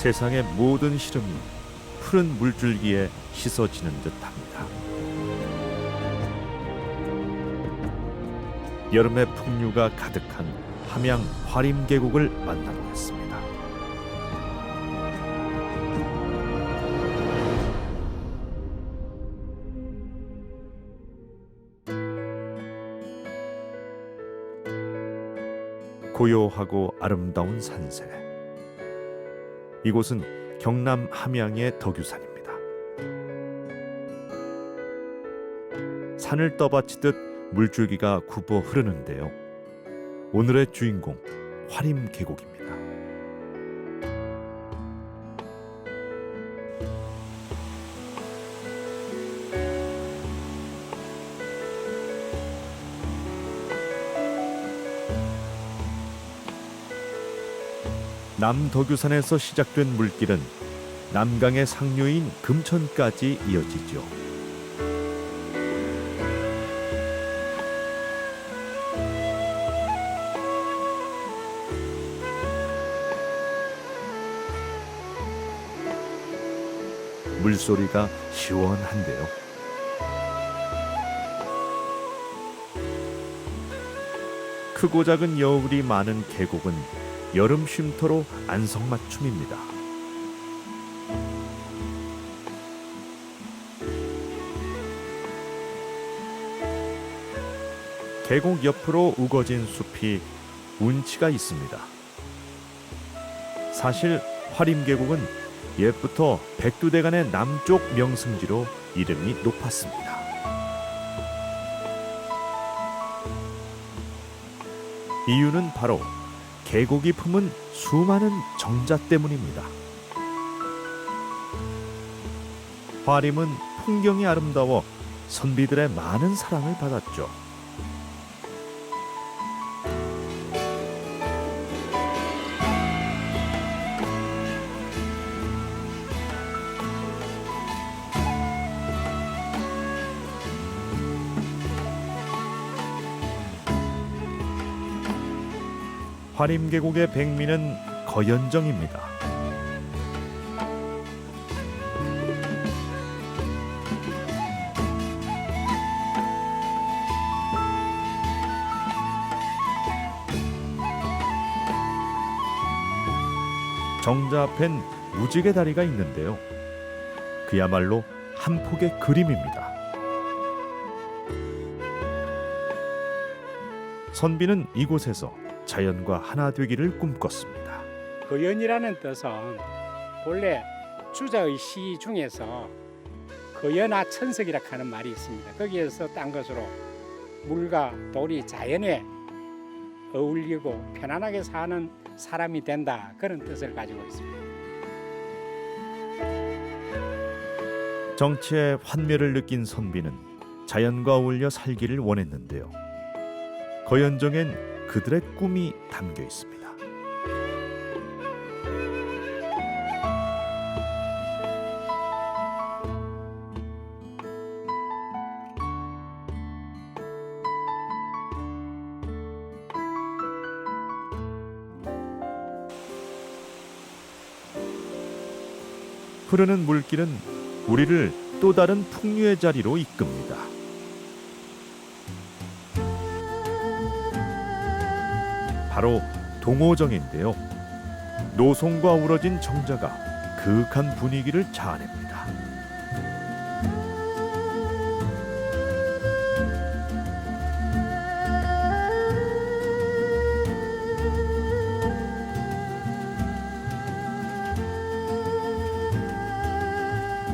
세상의 모든 시름이 푸른 물줄기에 씻어지는 듯합니다. 여름의 풍류가 가득한 함양 화림 계곡을 만나보겠습니다. 고요하고 아름다운 산세. 이곳은 경남 함양의 덕유산입니다. 산을 떠받치듯 물줄기가 굽어 흐르는데요. 오늘의 주인공 화림 계곡입니다. 남덕유산에서 시작된 물길은 남강의 상류인 금천까지 이어지죠. 물소리가 시원한데요. 크고 작은 여울이 많은 계곡은 여름 쉼터로 안성맞춤입니다. 계곡 옆으로 우거진 숲이 운치가 있습니다. 사실 화림계곡은 옛부터 백두대간의 남쪽 명승지로 이름이 높았습니다. 이유는 바로 계곡이 품은 수많은 정자 때문입니다. 화림은 풍경이 아름다워 선비들의 많은 사랑을 받았죠. 화림 계곡의 백미는 거연정입니다. 정자 앞엔 무지개 다리가 있는데요. 그야말로 한 폭의 그림입니다. 선비는 이곳에서 자연과 하나 되기를 꿈꿨습니다. 거연이라는 뜻은 본래 주자의 시 중에서 거연하 천석이라 하는 말이 있습니다. 거기에서 딴 것으로 물과 돌이 자연에 어울리고 편안하게 사는 사람이 된다 그런 뜻을 가지고 있습니다. 정치의 환멸을 느낀 선비는 자연과 어울려 살기를 원했는데요. 거연정엔 그들의 꿈이 담겨 있습니다. 흐르는 물길은 우리를 또 다른 풍류의 자리로 이끕니다. 바로 동호정인데요. 노송과 우러진 정자가 그윽한 분위기를 자아냅니다.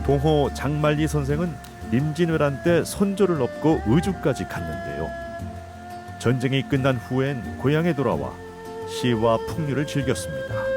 동호 장만리 선생은 임진왜란 때 선조를 업고 의주까지 갔는데요. 전쟁이 끝난 후엔 고향에 돌아와 시와 풍류를 즐겼습니다.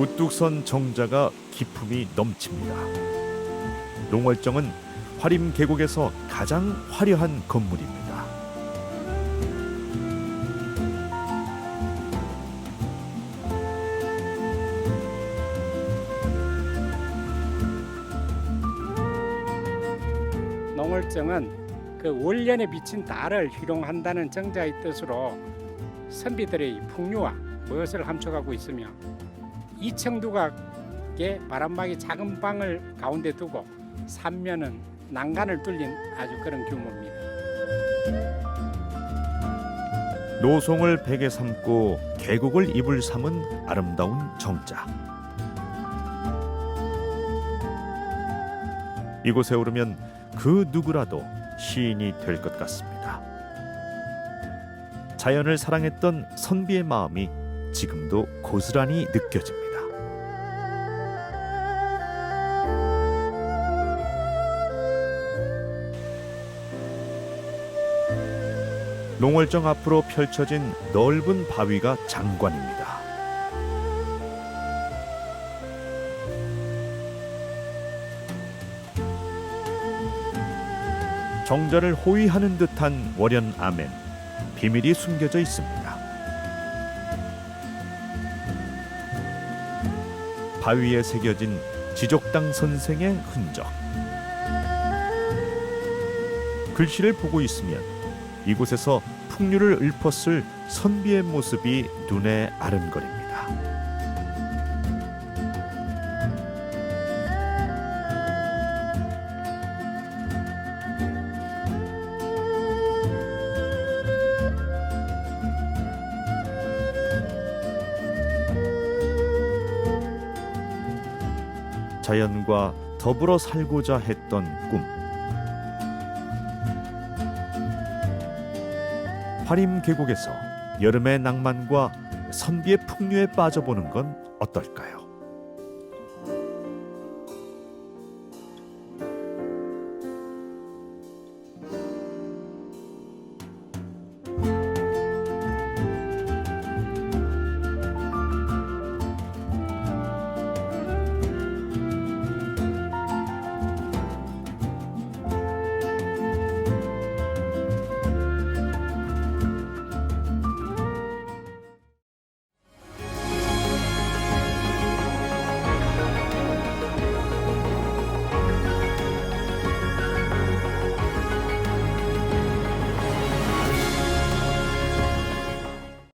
우뚝 선 정자가 기품이 넘칩니다. 농월정은 화림 계곡에서 가장 화려한 건물입니다. 농월정은 그 월년에 비친 달을 희롱한다는 정자의 뜻으로 선비들의 풍류와 무엇을 함축하고 있으며 이청두각의 바람막이 작은 방을 가운데 두고 삼면은 난간을 뚫린 아주 그런 규모입니다. 노송을 베개 삼고 계곡을 입을 삼은 아름다운 정자. 이곳에 오르면 그 누구라도 시인이 될 것 같습니다. 자연을 사랑했던 선비의 마음이 지금도 고스란히 느껴집니다. 농월정 앞으로 펼쳐진 넓은 바위가 장관입니다. 정자를 호위하는 듯한 월연 암엔 비밀이 숨겨져 있습니다. 바위에 새겨진 지족당 선생의 흔적. 글씨를 보고 있으면 이곳에서 풍류를 읊었을 선비의 모습이 눈에 아른거립니다. 자연과 더불어 살고자 했던 꿈. 화림 계곡에서 여름의 낭만과 선비의 풍류에 빠져보는 건 어떨까요?